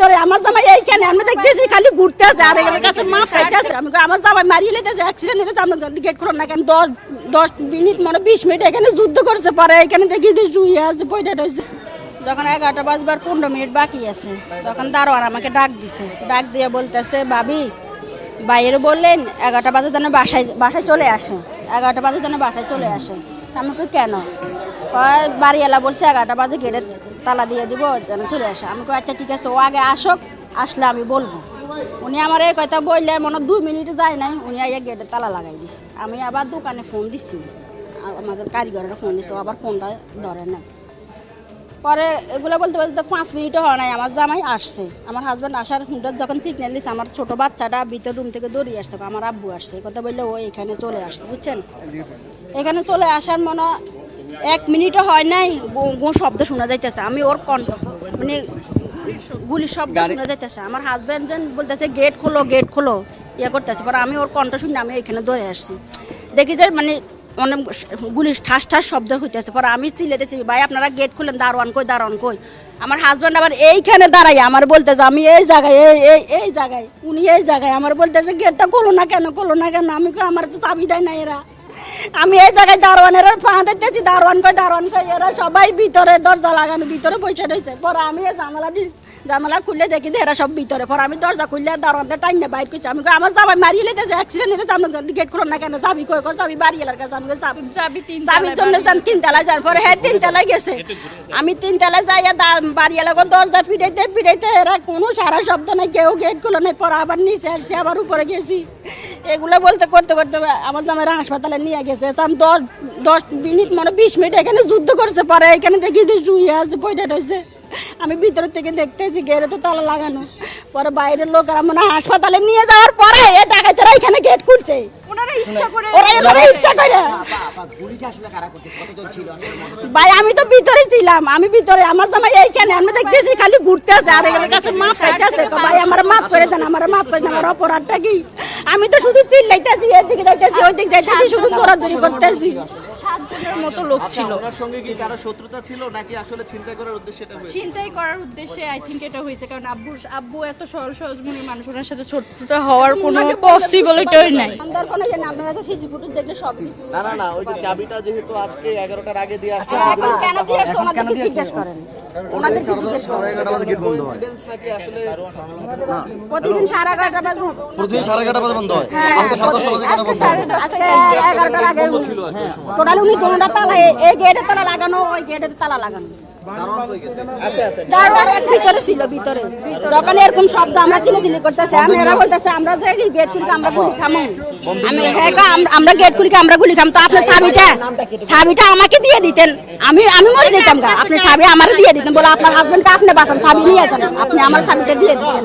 ভিতরে আমার জামাই এইখানে আমি দেখতেছি খালি ঘুরতে আছে আর এর কাছে মা খাইতে আছে আমি আমার জামাই মারিয়ে লেতেছে অ্যাক্সিডেন্ট হয়েছে আমি গেট খুলো না কেন দশ দশ মিনিট মানে বিশ মিনিট এখানে যুদ্ধ করছে পরে এখানে দেখি যে শুয়ে আছে পয়টা রয়েছে যখন এগারোটা বাজবার পনেরো মিনিট বাকি আছে। তখন দারোয়ান আমাকে ডাক দিছে। ডাক দিয়ে বলতেছে ভাবি বাইরে বললেন এগারোটা বাজে যেন বাসায় বাসায় চলে আসে। এগারোটা বাজে যেন বাসায় চলে আসে। আমি কেন? বাড়িওয়ালা বলছে এগারোটা বাজে গেটে তালা দিয়ে দিব, যেন চলে আসে। আমি কই আচ্ছা ঠিক আছে, ও আগে আসুক, আসলে আমি বলব। উনি আমার এই কথা বললে মনে দুই মিনিট যায় নাই, উনি আইয়া গেটে তালা লাগাই দিছে। আমি আবার দোকানে ফোন দিছি। আমাদের কারিগরের ফোন দিছে আবার ফোনটা ধরে না পরে এগুলো বলতে বলতে পাঁচ মিনিটও হয় নাই, আমার জামাই আসছে। আমার হাজব্যান্ড আসার হুন্ডার যখন সিগন্যাল দিচ্ছে আমার ছোট বাচ্চাটা ভিতর রুম থেকে দৌড়িয়ে আসছে আমার আব্বু আসছে। কথা বললে ও এখানে চলে আসছে, বুঝছেন? এখানে চলে আসার মনে এক মিনিটও হয় নাই গো- শব্দ শোনা যাইতেছে। আমি ওর কণ্ঠ মানে গুলির শব্দ শোনা যাইতেছে। আমার হাজব্যান্ড যেন বলতেছে গেট খোলো গেট খোলো। ইয়ে করতেছে। পরে আমি ওর কণ্ঠ শুনে আমি এখানে দৌড়ে আসছি। দেখি যে মানে অনেক গুলি ঠাস ঠাস শব্দ হইতেছে। পরে আমি চিলেতেছি ভাই আপনারা গেট খুলেন দারোয়ান কই দারোয়ান কই? আমার হাজব্যান্ড আবার এইখানে দাঁড়াই আমার বলতেছে আমি এই জায়গায় এই এই এই জায়গায় উনি এই জায়গায়। আমার বলতেছে গেটটা খোলো না কেন খোলো না কেন? আমি কই আমার তো চাবি দেয় না এরা। আমি এই জায়গায় দারোয়ানের পা দেখতেছি দারোয়ান কয় দারোয়ান কয় এরা সবাই ভিতরে দরজা লাগানো, ভিতরে বসে রয়েছে। পরে আমি এই জানালা দি জানালা খুললে দেখি এরা সব ভিতরে পর আমি দরজা খুললে দারোয়ানটা টাইনে বাইর করছি। আমি আমার জামাই মারিয়ে লেতেছে অ্যাক্সিডেন্ট হয়েছে আমি গেট খুলো না কেন? চাবি কই কই চাবি বাড়ি এলার কাছে আমি চাবি চাবির জন্য যান তিন তলায় যান পরে হ্যাঁ তিন তলায় গেছে আমি তিন তলায় যাই বাড়ি এলাকা দরজা পিটাইতে পিটাইতে এরা কোনো সারা শব্দ নাই কেউ গেট খুলো নাই পরে আবার নিচে আসছি আবার উপরে গেছি। এগুলো বলতে করতে করতে আমার জামাই হাসপাতালে নিয়ে গেছে। সাম দশ দশ মিনিট মানে বিশ মিনিট এখানে যুদ্ধ করছে পরে এখানে দেখি শুয়ে আছে পয়টা রয়েছে। আমি ভিতর থেকে দেখতেছি গেটে তো তালা লাগানো। পরে বাইরের লোকেরা মনে হাসপাতালে নিয়ে যাওয়ার পরে এ ডাকাতেরা এখানে গেট খুলছে। ওনারা ইচ্ছা করে ওরা এভাবে ইচ্ছা করে। গুলিটা আসলে কারা করতে কতজন ছিল আসলে ভাই আমি তো ভিতরে ছিলাম আমি ভিতরে আমার জামাই এইখানে আমি দেখতেছি খালি ঘুরতে আছে আর এর কাছে মাপ চাইতে আছে। ভাই আমার মাপ করে দেন আমার মাপ করে দেন আমার অপরাধটা কি? আমি তো শুধু চিল্লাইতেছি এদিকে যাইতেছি ওইদিকে যাইতেছি শুধু দৌড়াদৌড়ি করতেছি। সাতজনের মতো লোক ছিল। ওনার সঙ্গে কি কারও শত্রুতা ছিল নাকি আসলে চিন্তা করার উদ্দেশ্যে এটা হয়েছে? ছিনতাই করার উদ্দেশ্যে আই থিঙ্ক এটা হয়েছে কারণ আব্বু আব্বু এত সরল সহজ মনের মানুষ ওনার সাথে শত্রুতা হওয়ার কোনো পসিবিলিটিই নাই। আমার কোনো ইয়ে না আপনারা তো সিসি ফুটেজ দেখলে সব কিছু না না না ওই যে চাবিটা যেহেতু আজকে এগারোটার আগে দিয়ে আসছে আচ্ছা, কেন দিয়ে আসছে? ওনাদেরকে জিজ্ঞেস করেন। ওনাদেরকে জিজ্ঞেস আসলে প্রতিদিন সাড়ে এগারোটা বাজে প্রতিদিন সাড়ে এগারোটা বাজে বন্ধ হয়। হ্যাঁ, আজকে সাড়ে দশটা বাজে কেন বন্ধ হয়? আজকে এগারোটার আগে টোটাল উনিশ ঘণ্টা তালা এই গেটের তালা লাগানো ওই গেটের তালা লাগানো? দারোয়ান ভিতরে ছিল ভিতরে। যখন এরকম শব্দ আমরা চিল্লাচিল্লি করতেছে। আমি এরা বলতেছে আমরা গেট খুলি আমরা গুলি খামো। আমি হ্যাঁ আমরা গেট খুলি আমরা গুলি খাম। তো আপনার চাবিটা চাবিটা আমাকে দিয়ে দিতেন। আমি আমি মরে যেতাম আপনি চাবি আমার দিয়ে দিতেন। বলে আপনার হাজবেন্ডকে আপনি বাঁচান চাবি নিয়ে যান। আপনি আমার চাবিটা দিয়ে দিতেন।